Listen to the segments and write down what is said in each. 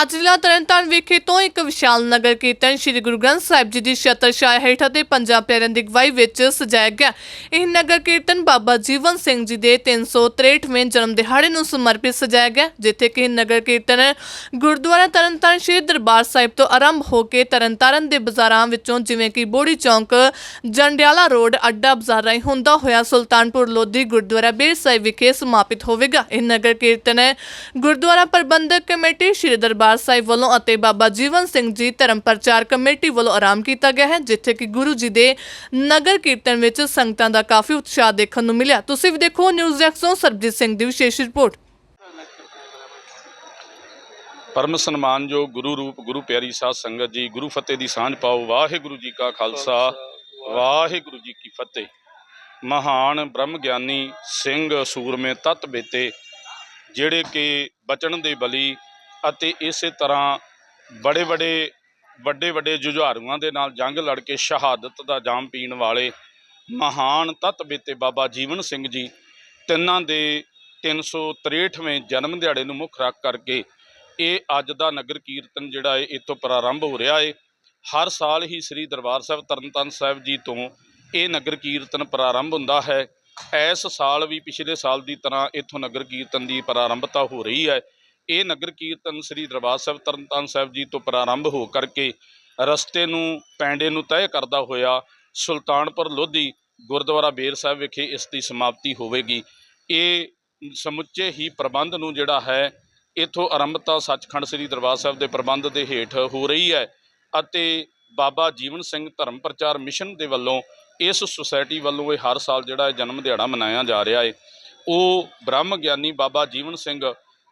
ਅੱਜ ਜ਼ਿਲ੍ਹਾ ਤਰਨਤਾਰਨ ਵਿਖੇ ਤੋਂ ਇੱਕ ਵਿਸ਼ਾਲ ਨਗਰ ਕੀਰਤਨ ਸ੍ਰੀ ਗੁਰੂ ਗ੍ਰੰਥ ਸਾਹਿਬ ਜੀ ਦੀ ਛਤਰਛਾਇਆ ਹੇਠ ਅਤੇ ਪੰਜਾਬ ਪਿਆਰਿਆਂ ਦੀ ਅਗਵਾਈ ਵਿੱਚ ਸਜਾਇਆ ਗਿਆ। ਇਹ ਨਗਰ ਕੀਰਤਨ ਬਾਬਾ ਜੀਵਨ ਸਿੰਘ ਜੀ ਦੇ 363ਵੇਂ ਜਨਮ ਦਿਹਾੜੇ ਨੂੰ ਸਮਰਪਿਤ ਸਜਾਇਆ ਗਿਆ, ਜਿੱਥੇ ਕਿ ਇਹ ਨਗਰ ਕੀਰਤਨ ਗੁਰਦੁਆਰਾ ਤਰਨਤਾਰਨ ਸ੍ਰੀ ਦਰਬਾਰ ਸਾਹਿਬ ਤੋਂ ਆਰੰਭ ਹੋ ਕੇ ਤਰਨਤਾਰਨ ਦੇ ਬਾਜ਼ਾਰਾਂ ਵਿੱਚੋਂ ਜਿਵੇਂ ਕਿ ਬੋੜੀ ਚੌਂਕ, ਜੰਡਿਆਲਾ ਰੋਡ, ਅੱਡਾ ਬਾਜ਼ਾਰ ਰਾਹੀਂ ਹੁੰਦਾ ਹੋਇਆ ਸੁਲਤਾਨਪੁਰ ਲੋਧੀ ਗੁਰਦੁਆਰਾ ਬੇਰ ਸਾਹਿਬ ਵਿਖੇ ਸਮਾਪਿਤ ਹੋਵੇਗਾ। ਇਹ ਨਗਰ ਕੀਰਤਨ ਗੁਰਦੁਆਰਾ ਪ੍ਰਬੰਧਕ ਕਮੇਟੀ ਸ੍ਰੀ ਦਰਬਾਰ ਸਾਹਿਬ ਵੱਲੋਂ ਅਤੇ ਬਾਬਾ ਜੀਵਨ ਸਿੰਘ ਜੀ ਧਰਮ ਪ੍ਰਚਾਰ ਕਮੇਟੀ ਵੱਲੋਂ ਆਰਾਮ ਕੀਤਾ ਗਿਆ ਹੈ, ਜਿੱਥੇ ਕਿ ਗੁਰੂ ਜੀ ਦੇ ਨਗਰ ਕੀਰਤਨ ਵਿੱਚ ਸੰਗਤਾਂ ਦਾ ਕਾਫੀ ਉਤਸ਼ਾਹ ਦੇਖਣ ਨੂੰ ਮਿਲਿਆ। ਤੁਸੀਂ ਵੀ ਦੇਖੋ ਨਿਊਜ਼ ਡੈਸਕੋਂ ਸਰਬਜੀਤ ਸਿੰਘ ਦੀ ਵਿਸ਼ੇਸ਼ ਰਿਪੋਰਟ। ਪਰਮ ਸਨਮਾਨਯੋਗ ਗੁਰੂ ਰੂਪ, ਗੁਰੂ ਪਿਆਰੀ ਸਾਧ ਸੰਗਤ ਜੀ, ਗੁਰੂ ਫਤਿਹ ਦੀ ਸਾਂਝ ਪਾਓ, ਵਾਹਿਗੁਰੂ ਜੀ ਕਾ ਖਾਲਸਾ, ਵਾਹਿਗੁਰੂ ਜੀ ਕੀ ਫਤਿਹ। ਮਹਾਨ ਬ੍ਰਹਮ ਗਿਆਨੀ ਸਿੰਘ ਸੂਰਮੇ ਤਤ ਬੇਤੇ, ਜਿਹੜੇ ਕਿ ਬਚਨ ਦੇ ਬਲੀ ਅਤੇ ਇਸੇ ਤਰ੍ਹਾਂ ਬੜੇ ਬੜੇ, ਵੱਡੇ ਵੱਡੇ ਜੁਝਾਰੂਆਂ ਦੇ ਨਾਲ ਜੰਗ ਲੜ ਕੇ ਸ਼ਹਾਦਤ ਦਾ ਜਾਮ ਪੀਣ ਵਾਲੇ ਮਹਾਨ ਤਤ ਬੇਤੇ ਬਾਬਾ ਜੀਵਨ ਸਿੰਘ ਜੀ ਤਿੰਨਾਂ ਦੇ 363ਵੇਂ ਜਨਮ ਦਿਹਾੜੇ ਨੂੰ ਮੁੱਖ ਰੱਖ ਕਰਕੇ ਇਹ ਅੱਜ ਦਾ ਨਗਰ ਕੀਰਤਨ ਜਿਹੜਾ ਹੈ ਇਤੋਂ ਪ੍ਰਾਰੰਭ ਹੋ ਰਿਹਾ ਹੈ ਹਰ ਸਾਲ ਹੀ ਸ੍ਰੀ ਦਰਬਾਰ ਸਾਹਿਬ ਤਰਨਤਾਰਨ ਸਾਹਿਬ ਜੀ ਤੋਂ ਇਹ ਨਗਰ ਕੀਰਤਨ ਪ੍ਰਾਰੰਭ ਹੁੰਦਾ ਹੈ। ਇਸ ਸਾਲ ਵੀ ਪਿਛਲੇ ਸਾਲ ਦੀ ਤਰ੍ਹਾਂ ਇਥੋਂ ਨਗਰ ਕੀਰਤਨ ਦੀ ਪ੍ਰਾਰੰਭਤਾ ਹੋ ਰਹੀ ਹੈ। ਇਹ ਨਗਰ ਕੀਰਤਨ ਸ੍ਰੀ ਦਰਬਾਰ ਸਾਹਿਬ ਤਰਨਤਾਰਨ ਸਾਹਿਬ ਜੀ ਤੋਂ ਪ੍ਰਾਰੰਭ ਹੋ ਕਰਕੇ ਰਸਤੇ ਨੂੰ, ਪੈਂਡੇ ਨੂੰ ਤੈਅ ਕਰਦਾ ਹੋਇਆ ਸੁਲਤਾਨਪੁਰ ਲੋਧੀ ਗੁਰਦੁਆਰਾ ਬੇਰ ਸਾਹਿਬ ਵਿਖੇ ਇਸ ਦੀ ਸਮਾਪਤੀ ਹੋਵੇਗੀ। ਇਹ ਸਮੁੱਚੇ ਹੀ ਪ੍ਰਬੰਧ ਨੂੰ ਜਿਹੜਾ ਹੈ, ਇਥੋਂ ਆਰੰਭਤਾ ਸੱਚਖੰਡ ਸ੍ਰੀ ਦਰਬਾਰ ਸਾਹਿਬ ਦੇ ਪ੍ਰਬੰਧ ਦੇ ਹੇਠ ਹੋ ਰਹੀ ਹੈ ਅਤੇ ਬਾਬਾ ਜੀਵਨ ਸਿੰਘ ਧਰਮ ਪ੍ਰਚਾਰ ਮਿਸ਼ਨ ਦੇ ਵੱਲੋਂ ਇਸ ਸੁਸਾਇਟੀ ਵੱਲੋਂ ਇਹ ਹਰ ਸਾਲ ਜਿਹੜਾ ਇਹ ਜਨਮ ਦਿਹਾੜਾ ਮਨਾਇਆ ਜਾ ਰਿਹਾ ਹੈ। ਉਹ ਬ੍ਰਹਮ ਗਿਆਨੀ ਬਾਬਾ ਜੀਵਨ ਸਿੰਘ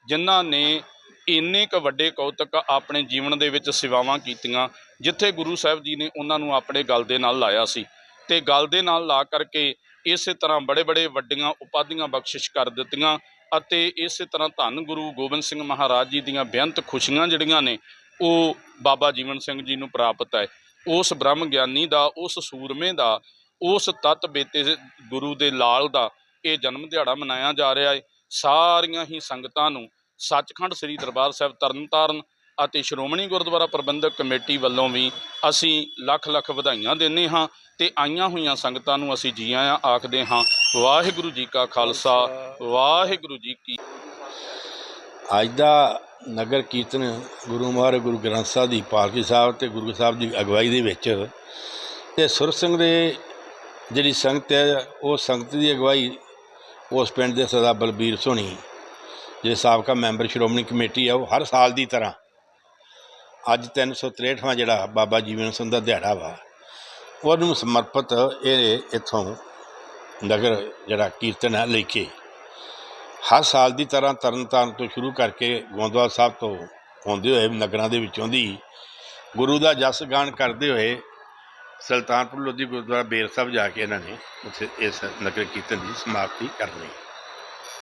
ਜਿਨ੍ਹਾਂ ਨੇ ਇੰਨੇ ਕ ਵੱਡੇ ਕੌਤਕ ਆਪਣੇ ਜੀਵਨ ਦੇ ਵਿੱਚ ਸੇਵਾਵਾਂ ਕੀਤੀਆਂ, ਜਿੱਥੇ ਗੁਰੂ ਸਾਹਿਬ ਜੀ ਨੇ ਉਹਨਾਂ ਨੂੰ ਆਪਣੇ ਗਲ ਦੇ ਨਾਲ ਲਾਇਆ ਸੀ ਤੇ ਗਲ ਦੇ ਨਾਲ ਲਾ ਕਰਕੇ ਇਸੇ ਤਰ੍ਹਾਂ ਬੜੇ ਬੜੇ ਵੱਡੀਆਂ ਉਪਾਧੀਆਂ ਬਖਸ਼ਿਸ਼ ਕਰ ਦਿੱਤੀਆਂ ਅਤੇ ਇਸੇ ਤਰ੍ਹਾਂ ਧੰਨ ਗੁਰੂ ਗੋਬਿੰਦ ਸਿੰਘ ਮਹਾਰਾਜ ਜੀ ਦੀਆਂ ਬੇਅੰਤ ਖੁਸ਼ੀਆਂ ਜਿਹੜੀਆਂ ਨੇ, ਉਹ ਬਾਬਾ ਜੀਵਨ ਸਿੰਘ ਜੀ ਨੂੰ ਪ੍ਰਾਪਤ ਹੈ। ਉਸ ਬ੍ਰਹਮ ਗਿਆਨੀ ਦਾ, ਉਸ ਸੂਰਮੇ ਦਾ, ਉਸ ਤਤ ਬੇਤੇ ਗੁਰੂ ਦੇ ਲਾਲ ਦਾ ਇਹ ਜਨਮ ਦਿਹਾੜਾ ਮਨਾਇਆ ਜਾ ਰਿਹਾ ਹੈ। ਸਾਰੀਆਂ ਹੀ ਸੰਗਤਾਂ ਨੂੰ ਸੱਚਖੰਡ ਸ੍ਰੀ ਦਰਬਾਰ ਸਾਹਿਬ ਤਰਨਤਾਰਨ ਅਤੇ ਸ਼੍ਰੋਮਣੀ ਗੁਰਦੁਆਰਾ ਪ੍ਰਬੰਧਕ ਕਮੇਟੀ ਵੱਲੋਂ ਵੀ ਅਸੀਂ ਲੱਖ ਲੱਖ ਵਧਾਈਆਂ ਦਿੰਦੇ ਹਾਂ ਤੇ ਆਈਆਂ ਹੋਈਆਂ ਸੰਗਤਾਂ ਨੂੰ ਅਸੀਂ ਜੀ ਆਇਆਂ ਆਖਦੇ ਹਾਂ, ਵਾਹਿਗੁਰੂ ਜੀ ਕਾ ਖਾਲਸਾ, ਵਾਹਿਗੁਰੂ ਜੀ ਕੀ ਅੱਜ ਦਾ ਨਗਰ ਕੀਰਤਨ ਗੁਰੂ ਮਹਾਰਾਜ ਗੁਰੂ ਗ੍ਰੰਥ ਸਾਹਿਬ ਦੀ ਪਾਲਕੀ ਸਾਹਿਬ ਤੇ ਗੁਰੂ ਸਾਹਿਬ ਦੀ ਅਗਵਾਈ ਦੇ ਵਿੱਚ ਤੇ ਸੁਰ ਸਿੰਘ ਦੇ ਜਿਹੜੀ ਸੰਗਤ ਹੈ, ਉਹ ਸੰਗਤ ਦੀ ਅਗਵਾਈ ਉਸ ਪਿੰਡ ਦੇ ਸਰਦਾਰ ਬਲਬੀਰ ਸੋਣੀ ਜਿਹੜੇ ਸਾਬਕਾ ਮੈਂਬਰ ਸ਼੍ਰੋਮਣੀ ਕਮੇਟੀ ਆ, ਉਹ ਹਰ ਸਾਲ ਦੀ ਤਰ੍ਹਾਂ ਅੱਜ 363ਵਾਂ ਜਿਹੜਾ ਬਾਬਾ ਜੀਵਨ ਸਿੰਘ ਦਾ ਦਿਹਾੜਾ ਵਾ, ਉਹਨੂੰ ਸਮਰਪਿਤ ਇਹ ਇੱਥੋਂ ਨਗਰ ਜਿਹੜਾ ਕੀਰਤਨ ਹੈ ਲੈ ਕੇ ਹਰ ਸਾਲ ਦੀ ਤਰ੍ਹਾਂ ਤਰਨਤਾਰਨ ਤੋਂ ਸ਼ੁਰੂ ਕਰਕੇ ਗੋਂਦਵਾਲ ਸਾਹਿਬ ਤੋਂ ਆਉਂਦੇ ਹੋਏ ਨਗਰਾਂ ਦੇ ਵਿੱਚੋਂ ਦੀ ਗੁਰੂ ਦਾ ਜਸ ਗਾਣ ਕਰਦੇ ਹੋਏ ਸੁਲਤਾਨਪੁਰ ਲੋਧੀ ਗੁਰਦੁਆਰਾ ਬੇਰ ਸਾਹਿਬ ਜਾ ਕੇ ਇਹਨਾਂ ਨੇ ਉੱਥੇ ਇਸ ਨਗਰ ਕੀਰਤਨ ਦੀ ਸਮਾਪਤੀ ਕਰਨੀ